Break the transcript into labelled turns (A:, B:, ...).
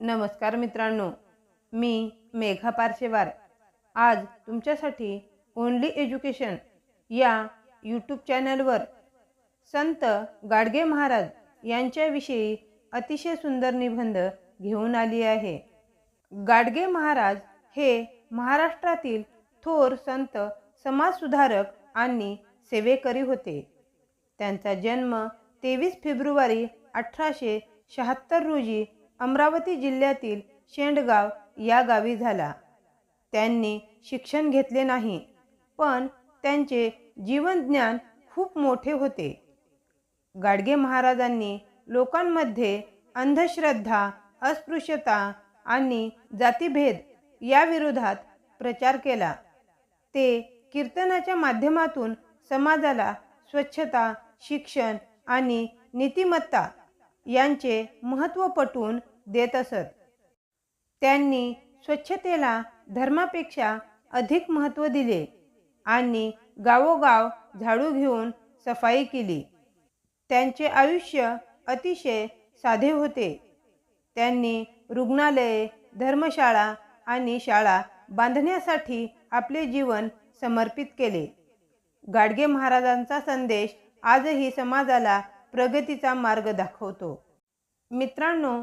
A: नमस्कार मित्रांनो मी मेघा पारशेवार. आज तुमच्यासाठी ओनली एज्युकेशन या यूट्यूब चॅनलवर संत गाडगे महाराज यांच्याविषयी अतिशय सुंदर निबंध घेऊन आली आहे. गाडगे महाराज हे महाराष्ट्रातील थोर संत समाजसुधारक आणि सेवेकरी होते. त्यांचा जन्म तेवीस फेब्रुवारी अठराशे शहात्तर रोजी अमरावती जिल्ह्यातील शेंडगाव या गावी झाला. त्यांनी शिक्षण घेतले नाही पण त्यांचे जीवनज्ञान खूप मोठे होते. गाडगे महाराजांनी लोकांमध्ये अंधश्रद्धा अस्पृश्यता आणि जातीभेद या विरोधात प्रचार केला. ते कीर्तनाच्या माध्यमातून समाजाला स्वच्छता शिक्षण आणि नीतिमत्ता यांचे महत्त्व पटवून देत असत. त्यांनी स्वच्छतेला धर्मापेक्षा अधिक महत्त्व दिले आणि गावोगाव झाडू घेऊन सफाई केली. त्यांचे आयुष्य अतिशय साधे होते. त्यांनी रुग्णालये धर्मशाळा आणि शाळा बांधण्यासाठी आपले जीवन समर्पित केले. गाडगे महाराजांचा संदेश आजही समाजाला प्रगतीचा मार्ग दाखवतो. मित्रांनो